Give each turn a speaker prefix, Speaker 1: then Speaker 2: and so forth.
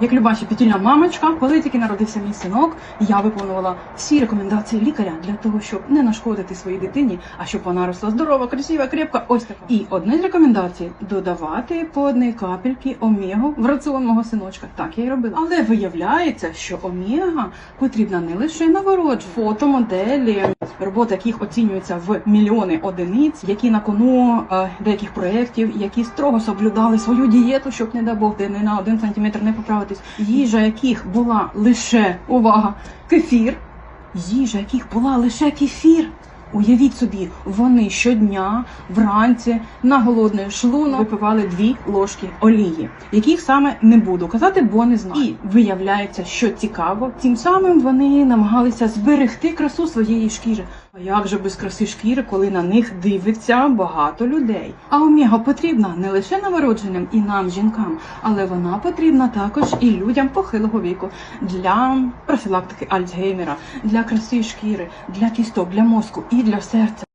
Speaker 1: Як люба щепетільна мамочка, коли тільки народився мій синок, я виконувала всі рекомендації лікаря для того, щоб не нашкодити своїй дитині, а щоб вона росла здорова, красива, крепка. Ось така. І одна з рекомендацій додавати по одній капельки омегу в раціон мого синочка. Так я й робила. Але виявляється, що омега потрібна не лише новороджу, фотомоделі, роботи яких оцінюються в мільйони одиниць, які на кону е, деяких проєктів, які строго соблюдали свою дієту, щоб не дай Бог, де не на один сантиметр не поправитись. Їжа яких була лише увага, кефір, їжа яких була лише кефір. Уявіть собі, вони щодня вранці на голодний шлунок випивали дві ложки олії, яких саме не буду казати, бо не знаю. І виявляється, що цікаво, тим самим вони намагалися зберегти красу своєї шкіри. А як же без краси шкіри, коли на них дивиться багато людей? А омега потрібна не лише новородженим і нам, жінкам, але вона потрібна також і людям похилого віку для профілактики Альцгеймера, для краси шкіри, для кісток, для мозку і для серця.